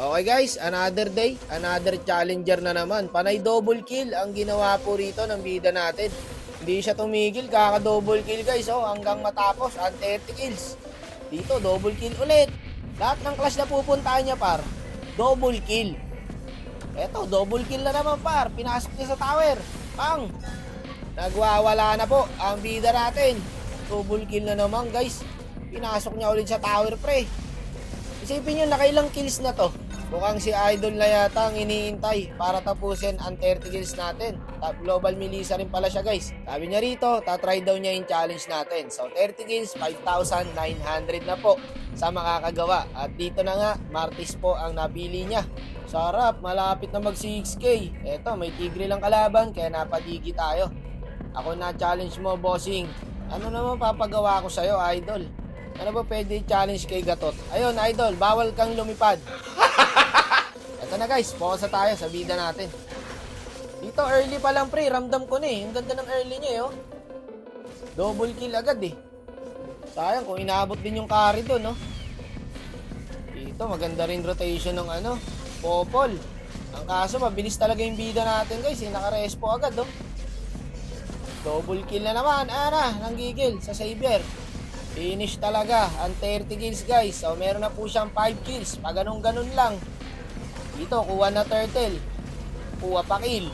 Okay guys, another day, another challenger na naman. Panay double kill ang ginawa po rito ng bida natin. Hindi siya tumigil, kaka-double kill guys, oh, hanggang matapos ang 30 kills. Dito, double kill ulit. Lahat ng clash na pupuntahan niya par, double kill. Eto, double kill na naman par, pinasok niya sa tower. Pang! Nagwawala na po ang bida natin. Double kill na naman guys. Pinasok niya ulit sa tower pre. Isipin nyo, nakailang kills na to. Mukhang si Idol na yata ang iniintay para tapusin ang 30 kills natin. Top global Melissa rin pala siya guys. Sabi niya rito, tatry daw niya yung challenge natin. So 30 kills, 5,900 na po sa makakagawa. At dito na nga, Martis po ang napili niya. Sarap, malapit na mag 6k. Eto, may tigre lang kalaban, kaya napadigi tayo. Ako na challenge mo, bossing. Ano naman papagawa ko sa'yo, idol? Ano ba pwede challenge kay Gatot? Ayun, idol, bawal kang lumipad. Ito na guys, focus na tayo sa bida natin. Dito early pa lang pre, ramdam ko na eh. Ang ganda ng early niya eh, oh. Double kill agad eh. Sayang kung inaabot din yung carry doon, no? Dito, maganda rin rotation ng ano, Popol. Ang kaso, mabilis talaga yung bida natin guys, eh. Naka-respo agad, oh. Double kill na naman. Ah na, nanggigil sa Savior. Finish talaga ang 30 kills guys. So meron na po siyang 5 kills. Pag ganun ganun lang. Dito, kuha na turtle. Kuha pa kill.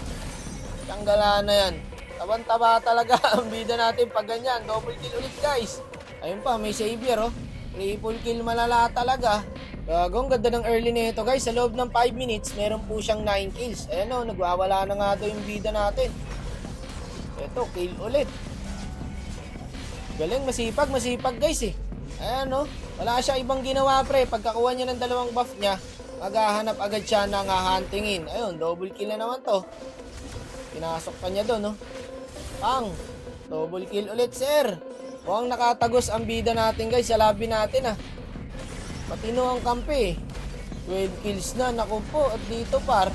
Tanggalan na yan. Tabang-taba talaga ang bida natin pag ganyan. Double kill ulit guys. Ayun pa, may Savior oh. Triple kill malala talaga. Gago, ang ganda ng early nito guys. Sa loob ng 5 minutes, meron po siyang 9 kills. Ayan o, nagwawala na nga daw yung bida natin. Ito, kill ulit. Galing, masipag, masipag guys eh. Ayan no, wala siya ibang ginawa pre. Pagkakuha niya ng dalawang buff niya, maghahanap agad siya ng huntingin. Ayun, double kill na naman to. Pinasok pa niya doon no. Pang, double kill ulit sir. Mukhang nakatagos ang bida natin guys sa labi natin ah. Matino ang kampi eh. 12 kills na, naku po. At dito par,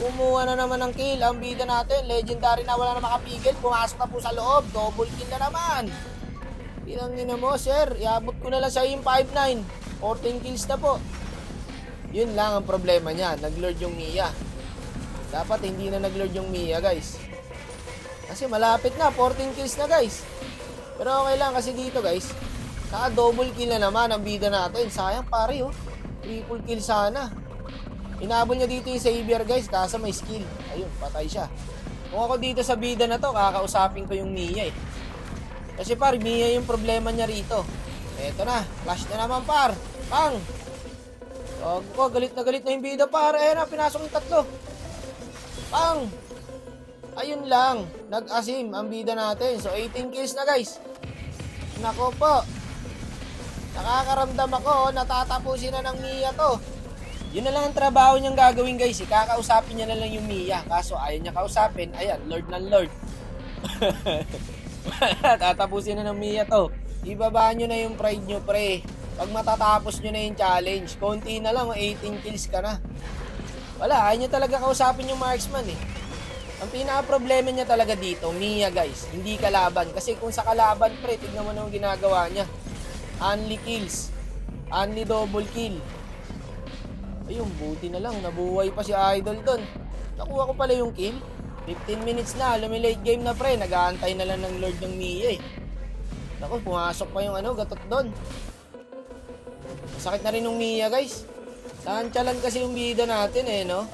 Kumuha na naman ng kill ang bida natin. Legendary na wala na makapigil. Pumasok na po sa loob. Double kill na naman. Ilang nina mo, sir. Iabot ko na lang sa yung 5-9. 14 kills na po. Yun lang ang problema niya. Nag-lord yung Mia. Dapat hindi na nag-lord yung Mia, guys. Kasi malapit na. 14 kills na, guys. Pero okay lang kasi dito, guys. Naka-double kill na naman ang bida natin. Sayang, pare, oh. Triple kill sana. Inabol niya dito yung Savior guys, kaso may skill. Ayun, patay siya. Kung ako dito sa bida na to, kakausapin ko yung Mia eh. Kasi par, Mia yung problema niya rito. Eto na, flash na naman par. Pang! Ko, galit na galit na yung bida par. Ayan na, pinasok yung tatlo. Pang! Ayun lang, nag-asim ang bida natin. So 18 kills na guys. Nako po. Nakakaramdam ako, natatapusin na ng Mia to. Yun na lang ang trabaho niyang gagawin guys. Kakausapin niya na lang yung Mia. Kaso ayaw niya kausapin. Ayan, Lord ng Lord. Tatapusin na ng Mia to. Ibaba nyo na yung pride nyo pre. Pag matatapos nyo na yung challenge, konti na lang, 18 kills ka na. Wala, ayaw niya talaga kausapin yung marksman eh. Ang pinaka-problema niya talaga dito, Mia guys, hindi kalaban. Kasi kung sa kalaban pre, tignan mo na yung ginagawa niya. Only kills. Only double kill. Ayun, buti na lang. Nabuhay pa si Idol doon. Nakuha ko pala yung kill. 15 minutes na. Lumilate game na pre. Nag-aantay na lang ng Lord ng Mia eh. Naku, pumasok pa yung ano, gatot doon. Sakit na rin ng Mia guys. Tansyalan kasi yung bida natin eh, no?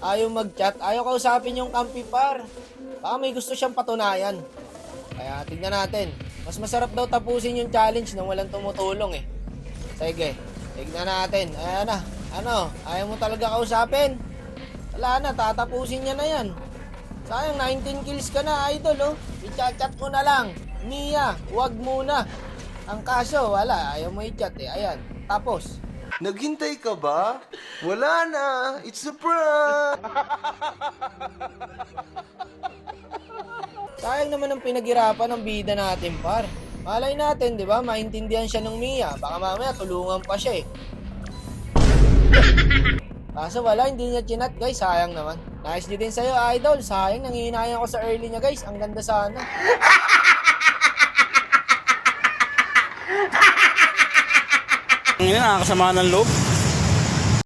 Ayaw mag-chat. Ayaw kausapin yung kampi par. Baka may gusto siyang patunayan. Kaya tignan natin. Mas masarap daw tapusin yung challenge nang walang tumutulong eh. Sige, tignan natin. Ayan na. Ano, ayaw mo talaga kausapin? Wala na, tatapusin niya na yan. Sayang, 19 kills ka na, idol, oh. I-chat mo na lang. Mia, wag muna. Ang kaso, wala. Ayaw mo i-chat, eh. Ayan, tapos. Naghintay ka ba? Wala na. It's a prank. Sayang naman ang pinaghirapan ng bida natin, par. Malay natin, di ba? Maintindihan siya ng Mia. Baka mamaya tulungan pa siya, eh. Kaso wala, hindi niya chinat, guys. Sayang naman. Nice din sa'yo, idol. Sayang, nangihinayang ako sa early niya, guys. Ang ganda sana. Ina, nakakasama ng loob.